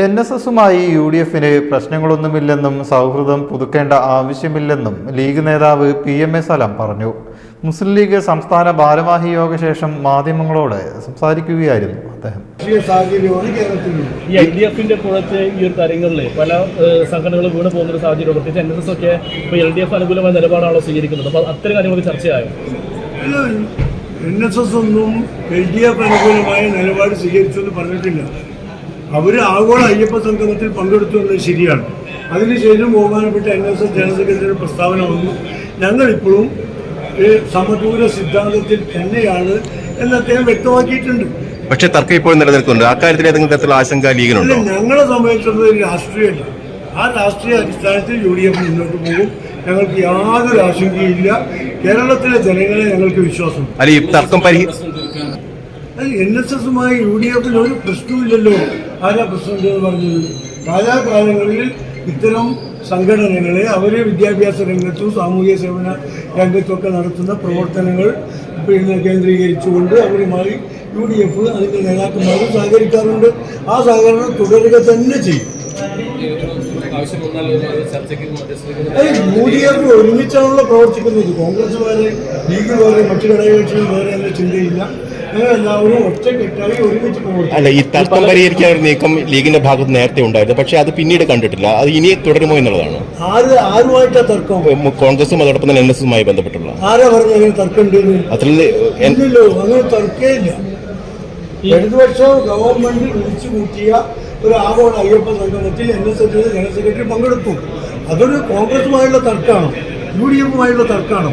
N S എസുമായി U D എഫിന് പ്രശ്നങ്ങളൊന്നുമില്ലെന്നും സൗഹൃദം പുതുക്കേണ്ട ആവശ്യമില്ലെന്നും ലീഗ് നേതാവ് പി എം എ സലാം പറഞ്ഞു. മുസ്ലിം ലീഗ് സംസ്ഥാന ഭാരവാഹി യോഗ ശേഷം മാധ്യമങ്ങളോട് സംസാരിക്കുകയായിരുന്നു അദ്ദേഹം. ഈ ഐ ഡി എഫിന്റെ പുറത്ത് ഈ ഒരു കാര്യങ്ങളിൽ പല സംഘടനകളും വീണ് പോകുന്ന ഒരു സാഹചര്യം പ്രത്യേകിച്ച് എൻ എസ് എസ് ഒക്കെ ഇപ്പോൾ എൽ ഡി എഫ് അനുകൂലമായ നിലപാടാണല്ലോ സ്വീകരിക്കുന്നത്? അപ്പോൾ അത്തരം കാര്യങ്ങൾക്ക് ചർച്ചയായോ? എൻ എസ് എസ് ഒന്നും എൽ ഡി എഫ് അനുകൂലമായ നിലപാട് സ്വീകരിച്ചു എന്ന് പറഞ്ഞിട്ടില്ല. അവർ ആഗോള അയ്യപ്പ സംഗമത്തിൽ പങ്കെടുത്തു എന്നത് ശരിയാണ്. അതിനുശേഷം ബഹുമാനപ്പെട്ട N S S general secretary പ്രസ്താവന വന്നു. ഞങ്ങളിപ്പോഴും ഈ സമദൂര സിദ്ധാന്തത്തിൽ തന്നെയാണ് എന്ന് അദ്ദേഹം വ്യക്തമാക്കിയിട്ടുണ്ട്. പക്ഷേ തർക്കം ഇപ്പോൾ നിലനിൽക്കുന്നുണ്ട്. അക്കാര്യത്തിൽ ഏതെങ്കിലും തരത്തിലുള്ള ആശങ്ക ലീഗിനുണ്ട് ഞങ്ങളെ സംബന്ധിച്ചിടത്തോളം രാഷ്ട്രീയമല്ല. ആ രാഷ്ട്രീയ അടിസ്ഥാനത്തിൽ യു ഡി എഫ് മുന്നോട്ട് പോകും. ഞങ്ങൾക്ക് യാതൊരു ആശങ്കയില്ല. കേരളത്തിലെ ജനങ്ങളെ ഞങ്ങൾക്ക് വിശ്വാസം അല്ല ഈ തർക്കം പരിഹരിക്കാൻ എൻ എസ് എസുമായി യു ഡി എഫിന് ഒരു പ്രശ്നവുമില്ലല്ലോ. ആരാ പ്രസിഡന്റ് എന്ന് പറഞ്ഞത് കാലാകാലങ്ങളിൽ ഇത്തരം സംഘടനകളെ അവരെ വിദ്യാഭ്യാസ രംഗത്തും സാമൂഹ്യ സേവന രംഗത്തുമൊക്കെ നടത്തുന്ന പ്രവർത്തനങ്ങൾ പിന്നെ കേന്ദ്രീകരിച്ചുകൊണ്ട് അവരുമായി യു ഡി എഫ് അതിന്റെ നേതാക്കന്മാരും സഹകരിക്കാറുണ്ട്. ആ സഹകരണം തുടരുക തന്നെ ചെയ്യും. യു ഡി എഫ് ഒരുമിച്ചാണല്ലോ പ്രവർത്തിക്കുന്നത്. കോൺഗ്രസ് വേറെ ലീഗ് വേറെ മറ്റു ഘടകകക്ഷികൾ വേറെ എന്ന ചിന്തയില്ല. അല്ല ഈ തർക്കം പരിഹരിക്കാൻ ഒരു നീക്കം ലീഗിന്റെ ഭാഗത്ത് നേരത്തെ ഉണ്ടായിരുന്നു. പക്ഷെ അത് പിന്നീട് കണ്ടിട്ടില്ല. അത് ഇനി തുടരുമോ എന്നുള്ളതാണ്. ആര് ആരുമായിട്ടാ തർക്കം? കോൺഗ്രസും അതോടൊപ്പം തന്നെ എൻ എസ് എസുമായി ബന്ധപ്പെട്ടുള്ള ആരാ പറഞ്ഞ തർക്കമുണ്ടെന്ന് അതിൽ അങ്ങനെ തർക്കമില്ല. ഇടതുപക്ഷം ഗവൺമെന്റ് വിളിച്ചു കൂട്ടിയ ഒരു ആഗോള അയ്യപ്പ സംഗമത്തിൽ N S S general secretary പങ്കെടുത്തു. അതൊരു കോൺഗ്രസുമായുള്ള തർക്കമാണ് യു ഡി എഫുമായുള്ള തർക്കമാണ്.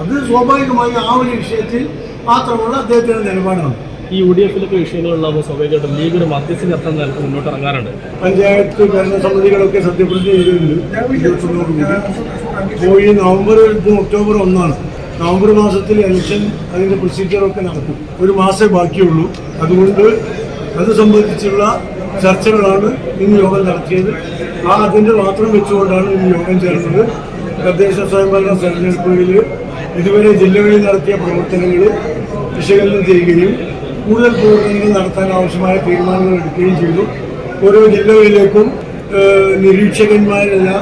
അത് സ്വാഭാവികമായും ആ ഒരു വിഷയത്തിൽ മാത്രമുള്ള അദ്ദേഹത്തിന്റെ നിലപാടാണ്. ഈ യു ഡി എഫിലൊക്കെ വിഷയങ്ങളുണ്ടാകുമ്പോൾ സ്വാഭാവികമായിട്ടും ലീഗിന് മധ്യസ്ഥ നിർത്തം നിലയ്ക്ക് മുന്നോട്ട് ഇറങ്ങാറുണ്ട്. പഞ്ചായത്ത് ഭരണസമിതികളൊക്കെ സത്യപ്രതിജ്ഞ ചെയ്തിട്ടുണ്ട്. പോയി നവംബർ ഒക്ടോബർ ഒന്നാണ്. നവംബർ മാസത്തിൽ ഇലക്ഷൻ അതിന്റെ പ്രൊസീജിയറൊക്കെ നടക്കും. ഒരു മാസമേ ബാക്കിയുള്ളൂ. അതുകൊണ്ട് അത് സംബന്ധിച്ചുള്ള ചർച്ചകളാണ് ഇന്ന് യോഗം നടത്തിയത്. ആ അതിന്റെ മാത്രം വെച്ചുകൊണ്ടാണ് ഇന്ന് യോഗം ചേർന്നത്. തദ്ദേശ സ്വയംഭരണ തെരഞ്ഞെടുപ്പുകളിൽ ഇതുവരെ ജില്ലകളിൽ നടത്തിയ പ്രവർത്തനങ്ങൾ വിശകലനം ചെയ്യുകയും കൂടുതൽ പ്രവർത്തനങ്ങൾ നടത്താൻ ആവശ്യമായ തീരുമാനങ്ങൾ എടുക്കുകയും ചെയ്തു. ഓരോ ജില്ലകളിലേക്കും നിരീക്ഷകന്മാരെല്ലാം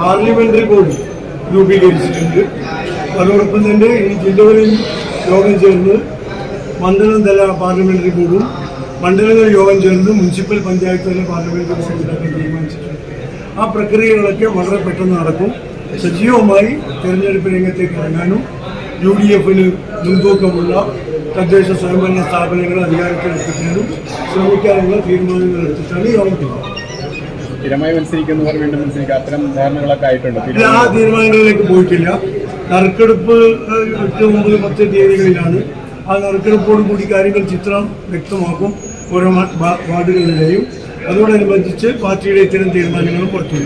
പാർലമെന്ററി ബോർഡ് രൂപീകരിച്ചിട്ടുണ്ട്. അതോടൊപ്പം തന്നെ ഈ ജില്ലകളിൽ യോഗം ചേർന്ന് മണ്ഡലം തല പാർലമെന്ററി ബോർഡും മണ്ഡലങ്ങൾ യോഗം ചേർന്ന് മുനിസിപ്പൽ പഞ്ചായത്ത് തല പാർലമെന്ററി സംവിധാനം തീരുമാനിച്ചിട്ടുണ്ട്. ആ പ്രക്രിയകളൊക്കെ വളരെ പെട്ടെന്ന് നടക്കും. സജീവമായി തെരഞ്ഞെടുപ്പ് രംഗത്തേക്ക് ഇറങ്ങാനും യു ഡി എഫിന് മുൻതൂക്കമുള്ള തദ്ദേശ സ്വയംഭരണ സ്ഥാപനങ്ങൾ അധികാരത്തിലെത്തിക്കാനും ശ്രമിക്കാനുള്ള തീരുമാനങ്ങൾ എടുത്തിട്ടാണ് ഈ യോഗത്തിൽ സ്ഥിരമായി മത്സരിക്കുന്നവർ വീണ്ടും മത്സരിക്കുക. അത്തരം ധാരണകളൊക്കെ ആയിട്ടുണ്ട്. ആ തീരുമാനങ്ങളിലേക്ക് പോയിട്ടില്ല. നറുക്കെടുപ്പ് ഒമ്പത് പത്ത് തീയതികളിലാണ്. ആ നറുക്കെടുപ്പോട് കൂടി കാര്യങ്ങൾ ചിത്രം വ്യക്തമാക്കും. ഓരോ വാർഡുകളിലെയും അതോടനുബന്ധിച്ച് പാർട്ടിയുടെ ഇത്തരം തീരുമാനങ്ങളും പറ്റും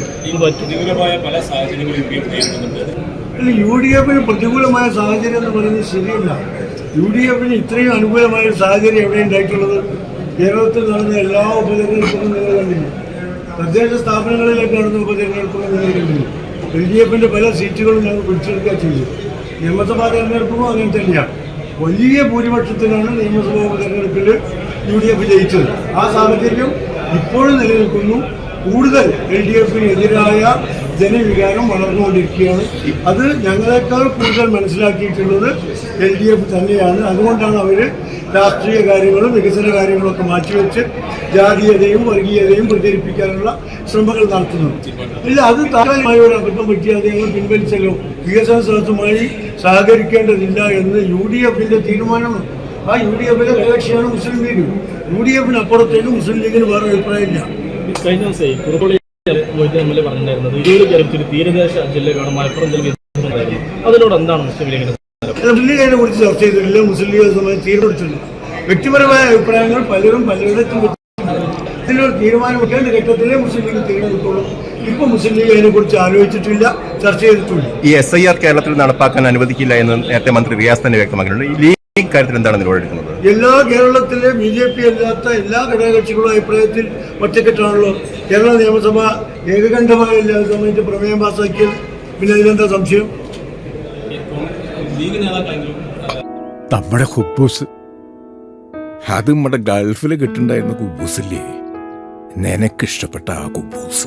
പല സാഹചര്യങ്ങളും അല്ല യു ഡി എഫിന് പ്രതികൂലമായ സാഹചര്യം എന്ന് പറയുന്നത് ശരിയല്ല. യു ഡി എഫിന് ഇത്രയും അനുകൂലമായ ഒരു സാഹചര്യം എവിടെ ഉണ്ടായിട്ടുള്ളത്? കേരളത്തിൽ നടന്ന എല്ലാ ഉപതെരഞ്ഞെടുപ്പുകളും നിങ്ങൾ കണ്ടില്ല? തദ്ദേശ സ്ഥാപനങ്ങളിലേക്ക് നടന്ന ഉപതെരഞ്ഞെടുപ്പുകൾ നിങ്ങൾ കണ്ടില്ല? എൽ ഡി എഫിന്റെ പല സീറ്റുകളും ഞങ്ങൾ പിടിച്ചെടുക്കുക ചെയ്തു. നിയമസഭാ തെരഞ്ഞെടുപ്പും അങ്ങനെ തന്നെയാണ് വലിയ ഭൂരിപക്ഷത്തിലാണ് നിയമസഭാ ഉപതെരഞ്ഞെടുപ്പിൽ യു ഡി എഫ് ജയിച്ചത്. ആ സാഹചര്യം ഇപ്പോഴും നിലനിൽക്കുന്നു. കൂടുതൽ എൽ ഡി എഫിന് എതിരായ ജനവികാരം വളർന്നുകൊണ്ടിരിക്കുകയാണ്. അത് ഞങ്ങളെക്കാൾ കൂടുതൽ മനസ്സിലാക്കിയിട്ടുള്ളത് എൽ ഡി എഫ് തന്നെയാണ്. അതുകൊണ്ടാണ് അവർ രാഷ്ട്രീയ കാര്യങ്ങളും വികസന കാര്യങ്ങളൊക്കെ മാറ്റിവെച്ച് ജാതീയതയും വർഗീയതയും പ്രചരിപ്പിക്കാനുള്ള ശ്രമങ്ങൾ നടത്തുന്നത്. ഇല്ല അത് താൽക്കാലികമായ ഒരു അബദ്ധം പറ്റിയാൽ ഞങ്ങൾ പിൻവലിച്ചല്ലോ. വികസന സ്ഥലത്തുമായി സഹകരിക്കേണ്ടതില്ല എന്ന് യു ഡി എഫിന്റെ തീരുമാനമാണ്. ആ യു ഡി എഫിലെ കക്ഷിയാണ് മുസ്ലിം ലീഗ്. യു ഡി എഫിന് അപ്പുറത്തേക്ക് മുസ്ലിം ലീഗിന് വേറെ അഭിപ്രായമില്ല. വൈദ്യുതി പറഞ്ഞിട്ടുണ്ടായിരുന്നത് ഇരുപത് കേരളത്തിൽ തീരദേശ മലപ്പുറം ജില്ല അതിനോട് എന്താണ് മുസ്ലിം മുസ്ലിം കുറിച്ച് ചർച്ച ചെയ്തിട്ടില്ല മുസ്ലിം ലീഗ് സമയത്ത് തീരുമാനിച്ചിട്ടുണ്ട് വ്യക്തിപരമായ അഭിപ്രായങ്ങൾ പലരും പലരുടെ ഇതിലൊരു ഇതിനൊരു തീരുമാനമെടുക്കേണ്ട ഘട്ടത്തിലേ മുസ്ലിം ലീഗ് തീരുമാനിക്കുള്ളൂ. ഇപ്പൊ മുസ്ലിം ലീഗ് അതിനെ കുറിച്ച് ആലോചിച്ചിട്ടില്ല ചർച്ച ചെയ്തിട്ടില്ല. ഈ എസ് ഐ ആർ കേരളത്തിൽ നടപ്പാക്കാൻ അനുവദിക്കില്ല എന്ന് നേരത്തെ മന്ത്രി റിയാസ് തന്നെ വ്യക്തമാക്കിയിട്ടുണ്ട്. ഈ ലീഗ് കാര്യത്തിൽ എന്താണ് നിലപാടെടുക്കുന്നത്? എല്ലാ കേരളത്തിലെ ബി ജെ പി അല്ലാത്ത എല്ലാ ഘടകകക്ഷികളും അഭിപ്രായത്തിൽ ഒറ്റക്കെട്ടാണല്ലോ. കേരള നിയമസഭ ഏകകണ്ഠമായ എല്ലാ സമയത്ത് പ്രമേയം പാസാക്കിയ പിന്നെ അതിലെന്താ സംശയം? നമ്മുടെ ഹുബൂസ് അത് നമ്മുടെ ഗൾഫിൽ കിട്ടുണ്ടായിരുന്ന കുബൂസില്ലേ? നിനക്കിഷ്ടപ്പെട്ട ആ കുബൂസ്.